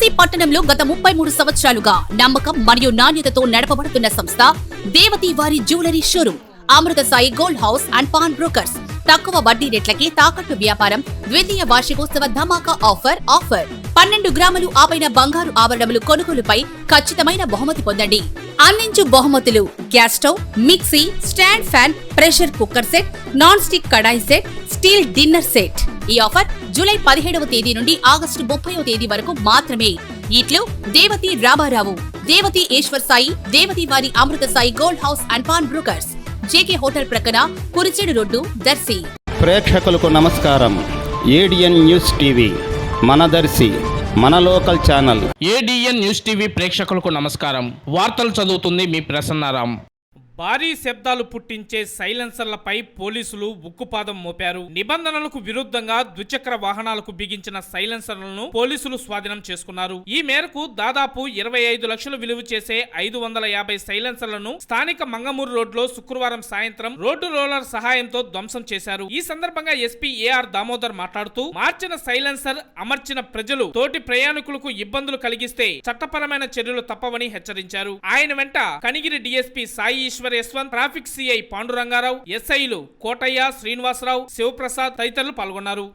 కాశీ పట్టణంలో గత ముప్పై మూడు సంవత్సరాలుగా నమ్మకం మరియు నాణ్యతతో నడపబడుతున్న సంస్థ దేవతి వారి jewellery showroom Amrutha Sai gold house and pawn brokers. తక్కువ వడ్డీ రేట్లకి తాకట్టు వ్యాపారం ద్వితీయ వార్షికోత్సవ ధమాకా ఆఫర్ ఆఫర్. పన్నెండు గ్రాములు ఆపైన బంగారు ఆభరణములు కొనుగోలుపై ఖచ్చితమైన బహుమతి పొందండి. అందించు బహుమతులు gas stove mixie stand fan pressure cooker set non stick kadai set steel dinner set. ఈ ఆఫర్ జూలై పదిహేడవ తేదీ నుండి ఆగస్టు ముప్పైవ తేదీ వరకు మాత్రమే. ఇట్లు దేవతి రామారావు దేవతి ఈశ్వర్ సాయి దేవతి వారి Amrutha Sai gold house and pawn brokers. JK hotel ప్రక్కన కురిచేడు రోడ్డు దర్శి. ప్రేక్షకులకు నమస్కారం. ఏడిఎన్ న్యూస్ టీవీ మన దర్శి మన local channel. ADN news TV ప్రేక్షకులకు నమస్కారం. వార్తలు చదువుతుంది మీ ప్రసన్నారాం. భారీ శబ్దాలు పుట్టించే సైలెన్సర్లపై పోలీసులు ఉక్కుపాదం మోపారు. నిబంధనలకు విరుద్ధంగా ద్విచక్ర వాహనాలకు బిగించిన సైలెన్సర్లను పోలీసులు స్వాధీనం చేసుకున్నారు. ఈ మేరకు దాదాపు ఇరవై ఐదు లక్షలు విలువ చేసే ఐదు వందల యాభై సైలెన్సర్లను స్థానిక మంగమూరు రోడ్లో శుక్రవారం సాయంత్రం రోడ్డు రోలర్ సహాయంతో ధ్వంసం చేశారు. ఈ సందర్భంగా ఎస్పీ ఏఆర్ దామోదర్ మాట్లాడుతూ మార్చిన సైలెన్సర్ అమర్చిన ప్రజలు తోటి ప్రయాణికులకు ఇబ్బందులు కలిగిస్తే చట్టపరమైన చర్యలు తప్పవని హెచ్చరించారు. ఆయన వెంట Kanigiri DSP Sai Eshwar Eshwar Yashwant traffic CI Pandurangarao ఎస్ఐలు కోటయ్య శ్రీనివాసరావు శివప్రసాద్ తదితరులు పాల్గొన్నారు.